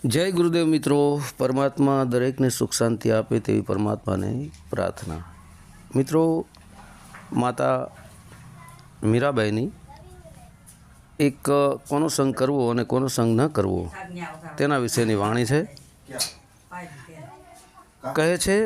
જય ગુરુદેવ મિત્રો, પરમાત્મા દરેકને સુખ શાંતિ આપે તેવી પરમાત્માને પ્રાર્થના. મિત્રો, માતા મીરાબાઈની એક કોનો સંગ કરવો અને કોનો સંગ ન કરવો, તેના વિશેની વાણી છે. કહે છે,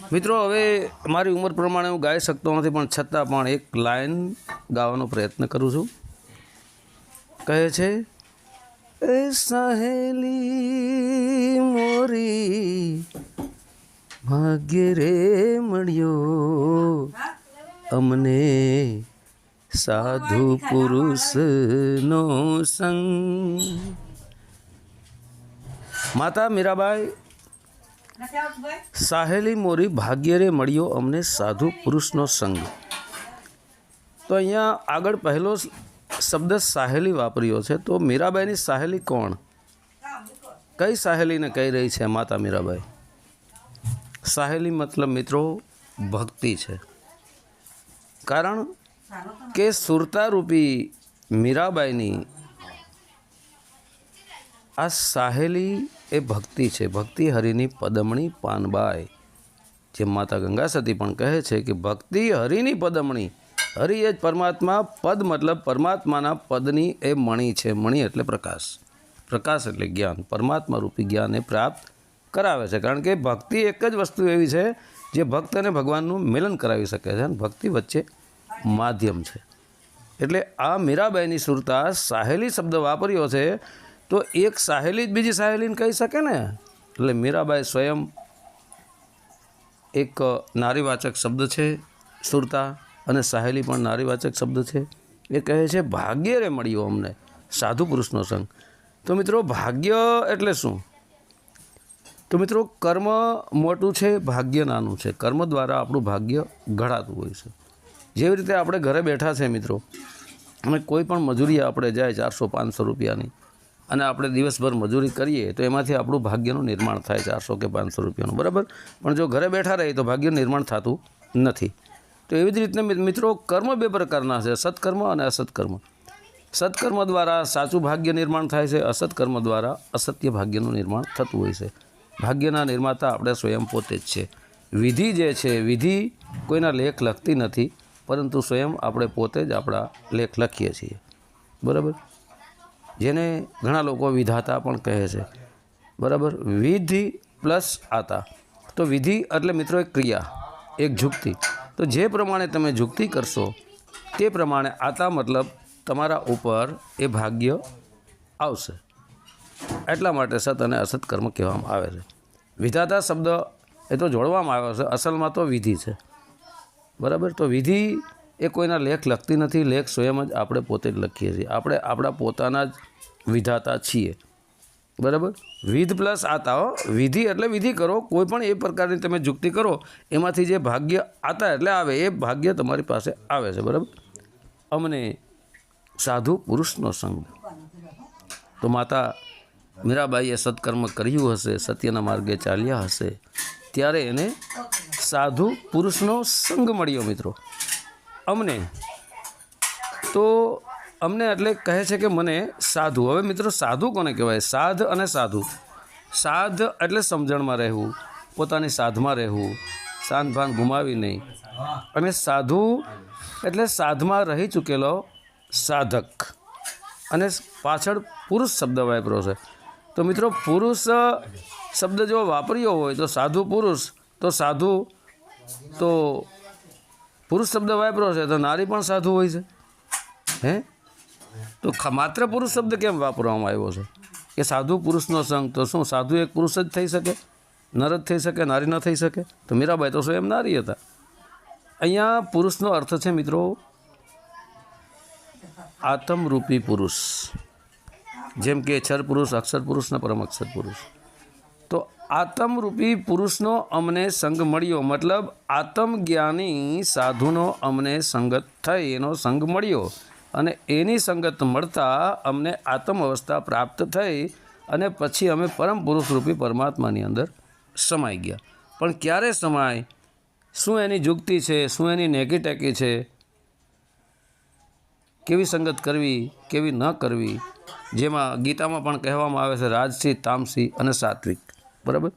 મિત્રો, હવે મારી ઉંમર પ્રમાણે હું ગાઈ શકતો નથી, પણ છતાં પણ એક લાઈન ગાવાનો પ્રયત્ન કરું છું. કહે છે એ સહેલી મોરી ભાગ્ય રે મળ્યો અમને સાધુ પુરુષનો સંગ માતા મીરાબાઈ સાહેલી મોરી ભાગ્ય રે મળ્યો અમને સાધુ પુરુષનો સંગ તો અહીંયા આગળ પહેલો શબ્દ સાહેલી વાપર્યો છે, તો મીરાબાઈની સાહેલી કોણ? કઈ સાહેલીને કહી રહી છે માતા મીરાબાઈ? સાહેલી મતલબ મિત્રો ભક્તિ છે. કારણ કે સુરતારૂપી મીરાબાઈની આ સાહેલી એ ભક્તિ છે. ભક્તિ હરિની પદમણી પાનબાઈ. જે માતા ગંગા સતી પણ કહે છે કે ભક્તિ હરિની પદમણી હરિ એ જ પરમાત્મા, પદ મતલબ પરમાત્માના પદની એ મણી છે. મણી એટલે પ્રકાશ. પ્રકાશ એટલે જ્ઞાન. પરમાત્મા રૂપી જ્ઞાન એ પ્રાપ્ત કરાવે છે. કારણ કે ભક્તિ એક જ વસ્તુ એવી છે જે ભક્ત અને ભગવાનનું મિલન કરાવી શકે છે અને ભક્તિ વચ્ચે માધ્યમ છે. એટલે આ મીરાબાઈની સુરતા સાહેલી શબ્દ વાપર્યો છે તો એક સાહેલી જ બીજી સાહેલીને કહી શકે ને? એટલે મીરાબાઈ સ્વયં એક નારીવાચક શબ્દ છે, સુરતા. અને સાહેલી પણ નારીવાચક શબ્દ છે. એ કહે છે, ભાગ્ય રે મળ્યો અમને, સાધુ પુરુષનો સંગ. તો મિત્રો, ભાગ્ય એટલે શું? તો મિત્રો, કર્મ મોટું છે, ભાગ્ય નાનું છે. કર્મ દ્વારા આપણું ભાગ્ય ઘડાતું હોય છે. જેવી રીતે આપણે ઘરે બેઠા છે મિત્રો, અને કોઈ પણ મજૂરી આપણે જાય ચારસો, પાંચસો રૂપિયાની, અને આપણે દિવસભર મજૂરી કરીએ, તો એમાંથી આપણું ભાગ્યનું નિર્માણ થાય ચારસો કે પાંચસો રૂપિયાનું. બરાબર? પણ જો ઘરે બેઠા રહીએ તો ભાગ્ય નિર્માણ થતું નથી. તો એવી જ રીતના મિત્રો, કર્મ બે પ્રકારના છે. સત્કર્મ અને અસત્કર્મ. સત્કર્મ દ્વારા સાચું ભાગ્ય નિર્માણ થાય છે. અસત્કર્મ દ્વારા અસત્ય ભાગ્યનું નિર્માણ થતું હોય છે. ભાગ્યના નિર્માતા આપણે સ્વયં પોતે જ છે. વિધિ જે છે, વિધિ કોઈના લેખ લખતી નથી, પરંતુ સ્વયં આપણે પોતે જ આપણા લેખ લખીએ છીએ. બરાબર? જેને ઘણા લોકો વિધાતા પણ કહે છે. બરાબર? વિધિ પ્લસ આતા. તો વિધિ એટલે, મિત્રો, એક ક્રિયા, એક જુક્તિ. તો જે પ્રમાણે તમે જુક્તિ કરશો, તે પ્રમાણે આતા મતલબ તમારા ઉપર એ ભાગ્ય આવશે. એટલા માટે સત અને અસત કર્મ કહેવામાં આવે છે. વિધાતા શબ્દ એ તો જોડવામાં આવ્યો છે, અસલમાં તો વિધિ છે. બરાબર? તો વિધિ એ કોઈના લેખ લખતી નથી, લેખ સ્વયં જ આપણે પોતે જ લખીએ છીએ. આપણે આપણા પોતાના જ વિધાતા છીએ. બરાબર? વિધ પ્લસ આતા, હો. વિધિ એટલે વિધિ કરો. કોઈ પણ એ પ્રકારની તમે જુક્તિ કરો, એમાંથી જે ભાગ્ય આતા એટલે આવે, એ ભાગ્ય તમારી પાસે આવે છે, બરાબર? અમને સાધુ પુરુષનો સંગ. તો માતા મીરાબાઈએ સત્કર્મ કર્યું હશે, સત્યના માર્ગે ચાલ્યા હશે, ત્યારે એને સાધુ પુરુષનો સંગ મળ્યો, મિત્રો. અમને. તો અમને એટલે કહે છે કે મને સાધુ. હવે મિત્રો, સાધુ કોને કહેવાય? સાધ અને સાધુ. સાધ એટલે સમજણમાં રહેવું, પોતાની સાધમાં રહેવું શાંત ભાન ગુમાવી નહીં. અને સાધુ એટલે સાધમાં રહી ચૂકેલો સાધક. અને પાછળ પુરુષ શબ્દ વાપરો છે. તો મિત્રો, પુરુષ શબ્દ જો વાપર્યો હોય, તો સાધુ પુરુષ, તો સાધુ, તો પુરુષ શબ્દ વાપરો છે, તો નારી પણ સાધુ હોય છે. હે? તો માત્ર પુરુષ શબ્દ કેમ વાપરવામાં આવ્યો છે? કે સાધુ પુરુષનો સંગ તો શું? સાધુ એક પુરુષ જ થઈ શકે? નર જ થઈ શકે? નારી ન થઈ શકે? તો મીરાબાઈ તો સ્વયં નારી હતા. અહીંયા પુરુષનો અર્થ છે મિત્રો, આત્મરૂપી પુરુષ. જેમ કે અક્ષર પુરુષ અક્ષર પુરુષ ને પરમ અક્ષર પુરુષ. તો આત્મરૂપી પુરુષનો અમને સંગ મળ્યો. મતલબ આત્મજ્ઞાની સાધુનો અમને સંગત થઈ એનો સંગ મળ્યો. અને એની સંગત મળતા અમને આત્મ અવસ્થા પ્રાપ્ત થઈ અને પછી અમે પરમ પુરુષ રૂપી પરમાત્માની અંદર સમાઈ ગયા. પણ ક્યારે સમાય? શું એની જુક્તિ છે? શું એની નેકીટેકી છે? કેવી સંગત કરવી? કેવી ન કરવી? જેમાં ગીતામાં પણ કહેવામાં આવે છે, રાજસી, તામસી અને સાત્વિક. બરાબર?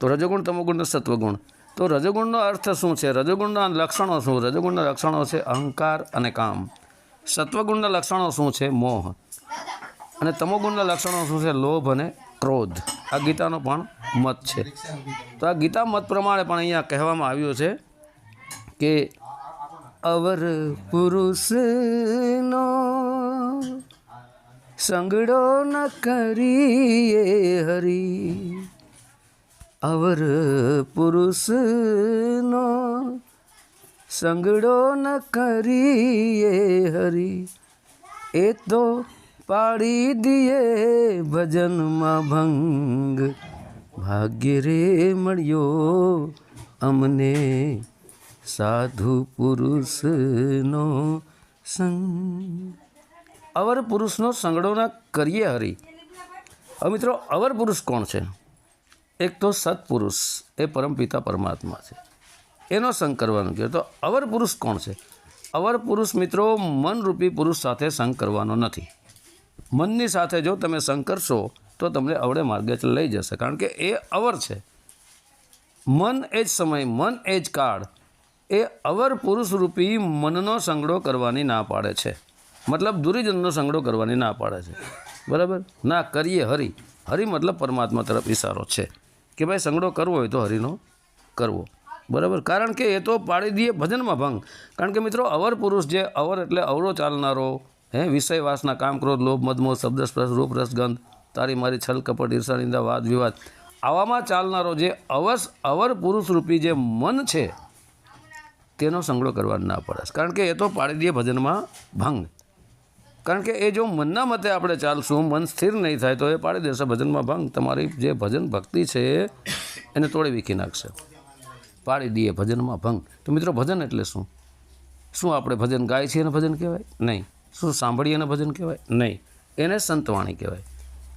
તો રજોગુણ તમોગુણ સત્વગુણ. તો રજોગુણનો અર્થ શું છે? રજોગુણના લક્ષણો શું? રજોગુણના લક્ષણો છે અહંકાર અને કામ. સત્વગુણના લક્ષણો શું છે? મોહ. અને તમોગુણના લક્ષણો શું છે? લોભ અને ક્રોધ. આ ગીતાનો પણ મત છે. તો આ ગીતા મત પ્રમાણે પણ અહીંયા કહેવામાં આવ્યું છે કે અવર પુરુષનો સંગડો ન કરીએ હરી. અવર પુરુષનો સંગડો ન કરીએ હરી, એ તો પાડી દીએ ભજનમાં ભંગ. ભાગ્ય રે મળ્યો અમને સાધુ પુરુષનો સંગ. અવર પુરુષનો સંગડોના કરીએ હરી. હવે મિત્રો, અવર પુરુષ કોણ છે? એક તો સત્પુરુષ, એ પરમપિતા પરમાત્મા છે. એનો સંગ કરવાનું કહે તો અવર પુરુષ કોણ છે? અવર પુરુષ મિત્રો, મનરૂપી પુરુષ સાથે સંગ કરવાનો નથી. મનની સાથે જો તમે સંગ કરશો, તો તમને અવળે માર્ગે લઈ જશે. કારણ કે એ અવર છે. મન એ જ સમય, મન એ જ કાળ. એ અવર પુરુષ રૂપી મનનો સંગડો કરવાની ના પાડે છે. મતલબ દુરીજનનો સંગડો કરવાની ના પાડે છે. બરાબર? ના, કરીએ હરિ. હરિ મતલબ પરમાત્મા તરફ ઈશારો છે. કે ભાઈ સંગડો કરવો હોય તો હરિનો કરવો. બરાબર? કારણ કે એ તો પાડી દઈએ ભજનમાં ભંગ. કારણ કે મિત્રો, અવર પુરુષ જે અવર એટલે અવરો ચાલનારો, હે વિષય વાસના કામ ક્રોધ, લોભ મદમો શબ્દ સ્પર્શ રૂપ રસ ગંધ, તારી મારી છલ, કપટ ઈર્ષાનિંદા વાદ, વિવાદ, આવામાં ચાલનારો જે અવસ, અવર પુરુષ રૂપી જે મન છે, તેનો સંગ્રહ કરવા ના પડે. કારણ કે એ તો પાડી દઈએ ભજનમાં ભંગ. કારણ કે એ જો મનના મતે આપણે ચાલશું, મન સ્થિર નહીં થાય, તો એ પાડી દેશે ભજનમાં ભંગ. તમારી જે ભજન ભક્તિ છે, એને તોડી વીખી નાખશે. પાડી દઈએ ભજનમાં ભંગ. તો મિત્રો ભજન એટલે શું? શું આપણે ભજન ગાય છીએ એને ભજન કહેવાય? નહીં. શું સાંભળીએ એને ભજન કહેવાય? નહીં. એને સંતવાણી કહેવાય.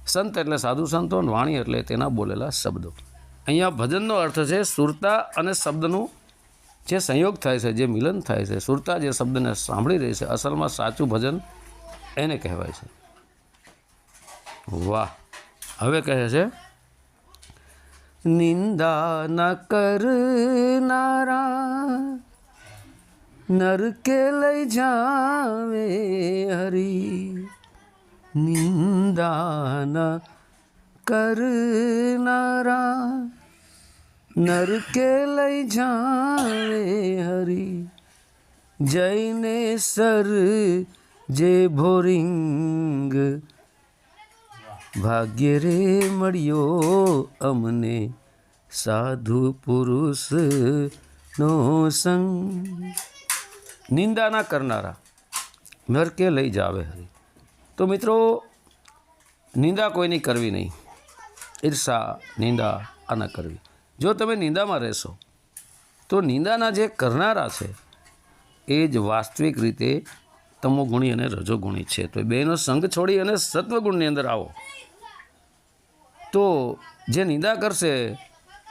સંત એટલે સાધુ સંતો અને વાણી એટલે તેના બોલેલા શબ્દો. અહીંયા ભજનનો અર્થ છે સુરતા અને શબ્દનું જે સંયોગ થાય છે, જે મિલન થાય છે, સુરતા જે શબ્દને સાંભળી રહી છે, અસલમાં સાચું ભજન એને કહેવાય છે. વાહ. હવે કહે છે નિંદા ન કરનારા નરકે લઈ જાવે હરી નિંદા ન કરનારા નરકે લઈ જાવે હરી જઈને સર જે ભોરિંગ ભાગ્ય રે મળ્યો અમને. સાધુ પુરુષ નો સંગ. નિંદા ના કરનારા નરકે લઈ જાવે હરી. તો મિત્રો, નિંદા કોઈની કરવી નહીં. ઈર્ષા, નિંદા આ ન કરવી. જો તમે નિંદામાં રહેશો, તો નિંદાના જે કરનારા છે, એ જ વાસ્તવિક રીતે તમોગુણી અને રજોગુણી છે. તો બેનો સંગ છોડી અને સત્વગુણની અંદર આવો. તો જે નિંદા કરશે,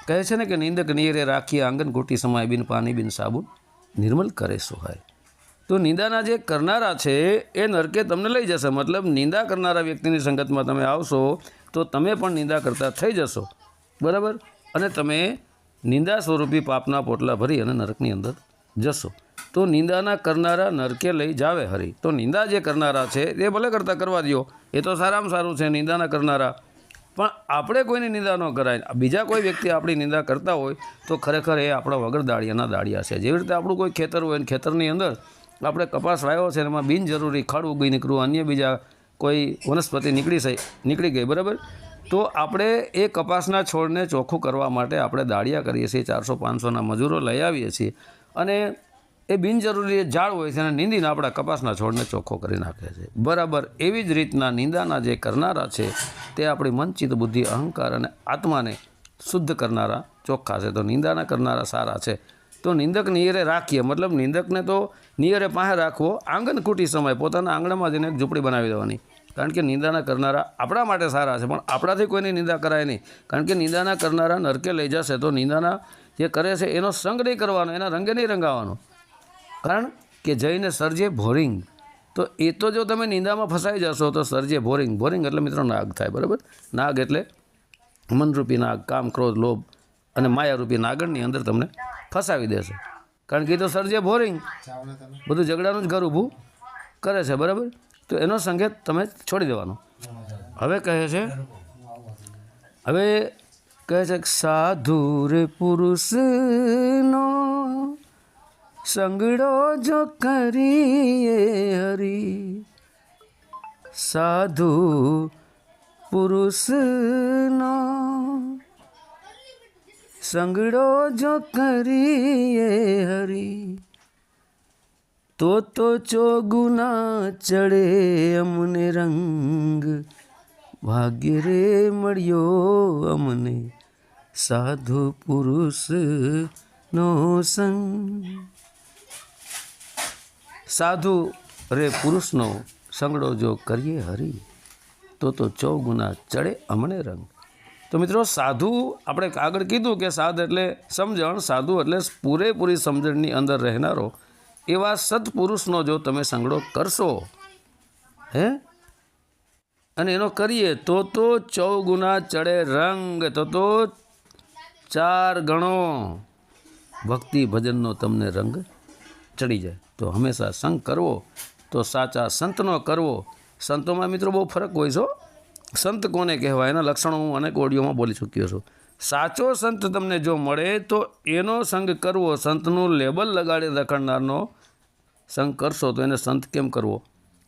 કહે છે ને કે નિંદક નિયરે રાખી આંગન ગોટી સમાય બિન પાણી બિન સાબુન, નિર્મલ કરે સોહાય. તો નિંદાના જે કરનારા છે, એ નરકે તમને લઈ જશે. મતલબ નિંદા કરનારા વ્યક્તિની સંગતમાં તમે આવશો, તો તમે પણ નિંદા કરતા થઈ જશો. બરાબર? અને તમે નિંદા સ્વરૂપી પાપના પોટલા ભરી અને નરકની અંદર જશો. તો નિંદાના કરનારા નરકે લઈ જાવે હરી. તો નિંદા જે કરનારા છે, એ ભલે કરતાં કરવા દો એ તો સારામાં સારું છે, નિંદાના કરનારા. પણ આપણે કોઈની નિંદા ન કરાય. બીજા કોઈ વ્યક્તિ આપણી નિંદા કરતા હોય તો ખરેખર એ આપણા વગર દાળિયાના દાળિયા છે. જેવી રીતે આપણું કોઈ ખેતર હોય ને ખેતરની અંદર આપણે કપાસ લાવ્યો છે એમાં બિનજરૂરી ખડ ઉગી નીકળવું અન્ય બીજા કોઈ વનસ્પતિ નીકળી છે નીકળી ગઈ, બરાબર? તો આપણે એ કપાસના છોડને ચોખ્ખું કરવા માટે આપણે દાળિયા કરીએ છીએ, ચારસો પાંચસોના મજૂરો લઈ આવીએ છીએ અને એ બિનજરૂરી ઝાડ હોય છે અને નીંદીને આપણા કપાસના છોડને ચોખ્ખો કરી નાખે છે. બરાબર એવી જ રીતના નિંદાના જે કરનારા છે, તે આપણી મનચિત બુદ્ધિ, અહંકાર અને આત્માને શુદ્ધ કરનારા ચોખ્ખા છે. તો નિંદાના કરનારા સારા છે. તો નિંદક નિયરે રાખીએ, મતલબ નિંદકને તો નિયરે પાસે રાખવો, આંગણ કુટી સમય પોતાના આંગણામાં જઈને એક ઝૂંપડી બનાવી દેવાની. કારણ કે નિંદાના કરનારા આપણા માટે સારા છે, પણ આપણાથી કોઈની નિંદા કરાય નહીં. કારણ કે નિંદાના કરનારા નરકે લઈ જશે તો નિંદાના જે કરે છે, એનો સંગ નહીં કરવાનો, એના રંગે નહીં રંગાવાનો. કારણ કે જઈને સર્જે ભોરિંગ. તો એ તો જો તમે નિંદામાં ફસાઈ જશો, તો સર્જે બોરિંગ બોરિંગ એટલે મિત્રો નાગ થાય, બરાબર? નાગ એટલે મનરૂપી નાગ, કામ, ક્રોધ, લોભ અને માયારૂપી નાગણની અંદર તમને ફસાવી દેશે. કારણ કે એ તો સર્જે બોરિંગ બધું ઝઘડાનું જ ઘર ઊભું કરે છે, બરાબર? તો એનો સંકેત તમે છોડી દેવાનો. હવે કહે છે, હવે કહે છે કે સાધુ પુરુષનો સંગડો જો કરીએ હરી, સાધુ પુરુષનો. સંગડો જો કરીએ હરી, તો તો ચોગુના ચડે અમને રંગ. ભાગ્ય રે મળ્યો અમને સાધુ પુરુષ નો સંગ. સાધુ રે પુરુષનો સંગડો જો કરીએ હરી, તો તો ચોગુના ચડે અમને રંગ. તો મિત્રો, સાધુ, આપણે આગળ કીધું કે સાધ એટલે સમજણ, સાધુ એટલે પૂરેપૂરી સમજણની અંદર રહેનારો એવા સત્પુરુષનો જો તમે સંગડો કરશો, હે? અને એનો કરીએ, તો તો ચૌગુના ચડે રંગ, તો તો ચાર ગણો. ભક્તિ ભજનનો તમને રંગ ચડી જાય. તો હંમેશા સંગ કરવો, તો સાચા સંતનો કરવો. સંતોમાં મિત્રો બહુ ફરક હોય છો સંત કોને કહેવાય? એના લક્ષણો હું અનેક ઓડિયોમાં બોલી ચૂક્યો છું. સાચો સંત તમને જો મળે, તો એનો સંગ કરવો, સંતનું લેબલ લગાડી રખડનારનો સંગ કરશો, તો એને સંત કેમ કરવો?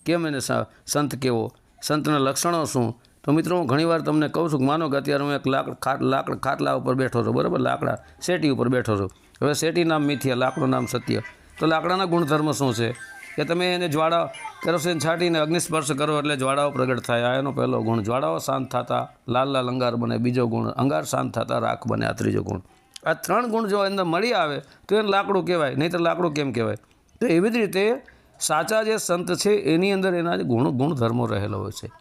કેમ એને સંત કેવો? સંતના લક્ષણો શું? તો મિત્રો હું ઘણીવાર તમને કહું છું કે માનો કે અત્યારે હું એક લાકડ ખાટ લાકડ ખાટલા ઉપર બેઠો છું, બરાબર? લાકડા, શેટી ઉપર બેઠો છું. હવે શેટી નામ મિથ્યા, લાકડું નામ સત્ય. તો લાકડાના ગુણધર્મ શું છે? કે તમે એને જ્વાળા, કેરોસીન છાંટીને અગ્નિસ્પર્શ કરો એટલે જ્વાળાઓ પ્રગટ થાય. આ એનો પહેલો ગુણ. જ્વાળાઓ શાંત થતા, લાલ લાલ અંગાર બને. બીજો ગુણ, અંગાર શાંત થતા રાખ બને. આ ત્રીજો ગુણ. આ ત્રણ ગુણ જો અંદર મળી આવે, તો એને લાકડું કહેવાય. નહીં તો લાકડું કેમ કહેવાય? તો એવી જ રીતે સાચા જે સંત છે, એની અંદર એના જ ગુણ, ગુણધર્મો રહેલો હોય છે.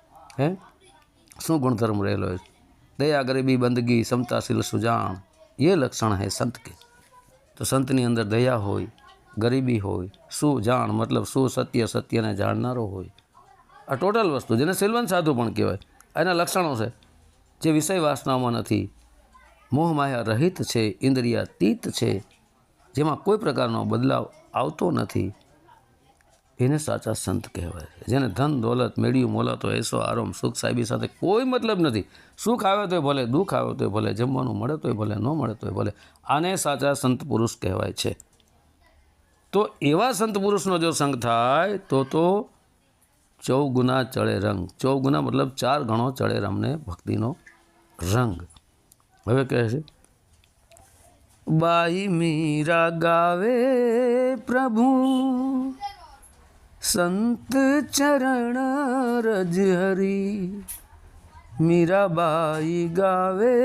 હે? શું ગુણધર્મ રહેલો હોય છે? દયા, ગરીબી, બંદગી સમતાશીલ સુજાણ. એ લક્ષણ હે સંત કે. તો સંતની અંદર દયા હોય ગરીબી હોય સુજાણ મતલબ શું સત્ય, સત્યને જાણનારો હોય. આ ટોટલ વસ્તુ, જેને સિલવન સાધુ પણ કહેવાય, એના લક્ષણો છે. જે વિષય વાસનામાં નથી, મોહ માયા રહિત છે ઇન્દ્રિયાતીત છે, જેમાં કોઈ પ્રકારનો બદલાવ આવતો નથી. એને સાચા સંત કહેવાય છે. જેને ધન, દોલત, મેળ્યું, મોલતો, એસો, આરામ, સુખ, સાહેબી સાથે કોઈ મતલબ નથી. સુખ આવે તોય ભલે, દુઃખ આવે તોય ભલે, જમવાનું મળે તોય ભલે, ન મળે તોય ભલે, આને સાચા સંત પુરુષ કહેવાય છે. તો એવા સંત પુરુષનો જો સંગ થાય, તો તો ચૌગુના ચડે રંગ. ચૌગુના મતલબ ચાર ગણો ચડે રમને ભક્તિનો રંગ. હવે કહે છે, બાઈ મીરા ગાવે પ્રભુ, સંત ચરણ રજ હરી. મીરાબાઈ ગાવે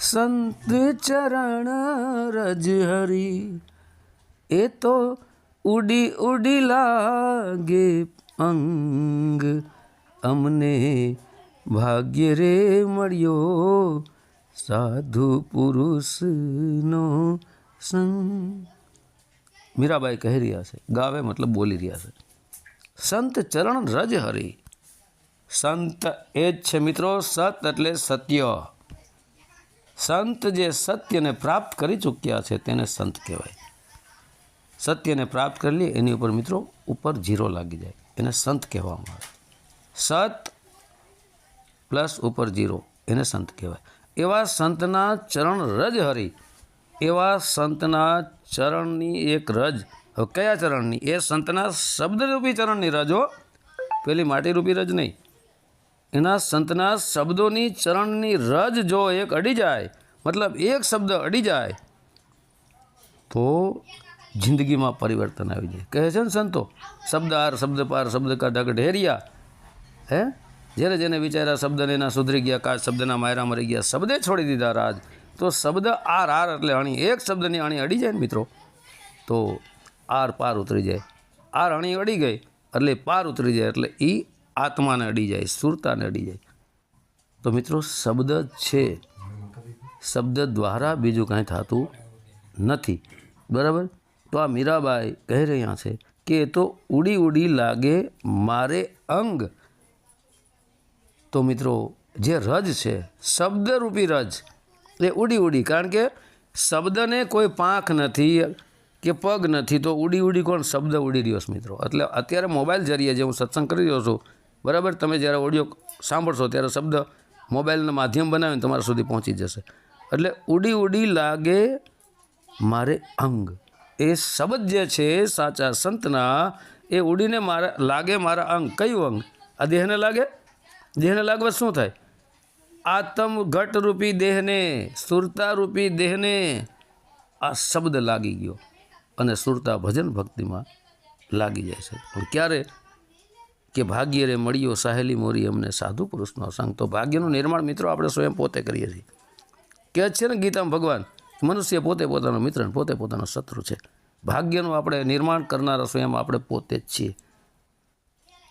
સંત ચરણ રજ હરી. એ તો ઉડી ઉડી લાગે અંગ. અમને ભાગ્ય રે મળ્યો સાધુ પુરુષનો સંગ. મીરાબાઈ કહી રહ્યા છે, ગાવે મતલબ બોલી રહ્યા છે. સંત ચરણ રજ હરી. સંત એ જ છે મિત્રો, સત એટલે સત્ય. સંત જે સત્યને પ્રાપ્ત કરી ચૂક્યા છે તેને સંત કહેવાય. સત્યને પ્રાપ્ત કરી લે, એની ઉપર મિત્રો ઉપર જીરો લાગી જાય. એને સંત કહેવામાં આવે. સત પ્લસ ઉપર જીરો એને સંત કહેવાય. એવા સંતના ચરણ રજ હરી. એવા સંતના ચરણની એક રજ. કયા ચરણની? એ સંતના શબ્દરૂપી ચરણની રજો. પેલી માટીરૂપી રજ નહીં. એના સંતના શબ્દોની ચરણની રજ જો એક અડી જાય, મતલબ એક શબ્દ અડી જાય, તો જિંદગીમાં પરિવર્તન આવી જાય. કહે છે ને સંતો શબ્દ આર શબ્દ પાર શબ્દ કા ઢગ ઢેરિયા હે? જ્યારે જેને વિચાર્યા શબ્દને એના સુધરી ગયા, કાચ શબ્દના માયરા મરી ગયા, શબ્દે છોડી દીધા રાજ. તો શબ્દ આર આર એટલે અણી. એક શબ્દની અણી અડી જાય ને મિત્રો, તો આર પાર ઉતરી જાય. આર અણી અડી ગઈ એટલે પાર ઉતરી જાય એટલે એ આત્માને અડી જાય, સુરતાને અડી જાય. તો મિત્રો, શબ્દ છે. શબ્દ દ્વારા બીજું કાંઈ થતું નથી. બરાબર? તો આ મીરાબાઈ કહી રહ્યા છે કે તો ઉડી ઉડી લાગે મારે અંગ. તો મિત્રો, જે રજ છે, શબ્દરૂપી રજ, એ ઉડી ઉડી, કારણ કે શબ્દને કોઈ પાંખ નથી કે પગ નથી, તો ઉડી ઉડી કોણ? શબ્દ ઉડી રહ્યો છે મિત્રો. એટલે અત્યારે મોબાઈલ જરીએ જે હું સત્સંગ કરી રહ્યો છું, બરાબર? તમે જ્યારે ઓડિયો સાંભળશો ત્યારે શબ્દ મોબાઈલના માધ્યમ બનાવીને તમારા સુધી પહોંચી જશે. એટલે ઉડી ઉડી લાગે મારે અંગ. એ શબ્દ જે છે, સાચા સંતના, એ ઉડીને મારા, લાગે મારા અંગ. કયું અંગ? આ દેહને લાગે? દેહને લાગવા શું થાય? આતમ ઘટરૂપી દેહને, સુરતા રૂપી દેહને. આ શબ્દ લાગી ગયો અને સુરતા ભજન ભક્તિમાં લાગી જાય છે. પણ ક્યારે? કે ભાગ્ય રે મળ્યો સાહેલી મોરી અમને સાધુ પુરુષનો સંગ. તો ભાગ્યનું નિર્માણ મિત્રો આપણે સ્વયં પોતે કરીએ છીએ. કહે છે ને ગીતામાં ભગવાન? મનુષ્ય પોતે પોતાનો મિત્ર પોતે પોતાનો શત્રુ છે. ભાગ્યનું આપણે નિર્માણ કરનારા સ્વયં આપણે પોતે જ છીએ.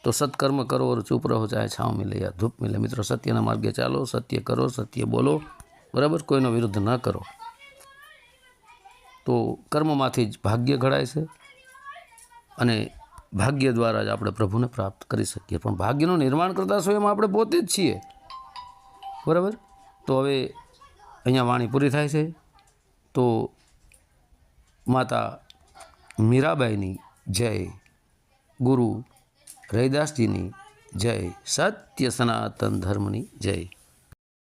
તો સત્કર્મ કરો ચૂપ રહો ચાહે છાવ મિલે યા ધૂપ મિલે. મિત્રો, સત્યના માર્ગે ચાલો, સત્ય કરો, સત્ય બોલો. બરાબર? કોઈનો વિરુદ્ધ ન કરો. તો કર્મમાંથી જ ભાગ્ય ઘડાય છે અને ભાગ્ય દ્વારા જ આપણે પ્રભુને પ્રાપ્ત કરી શકીએ. પણ ભાગ્યનું નિર્માણ કરતા સ્વયં આપણે પોતે જ છીએ. બરાબર? તો હવે અહીંયા વાણી પૂરી થાય છે. તો માતા મીરાબાઈની જય ગુરુ રૈદાસજીની જય સત્ય સનાતન ધર્મની જય.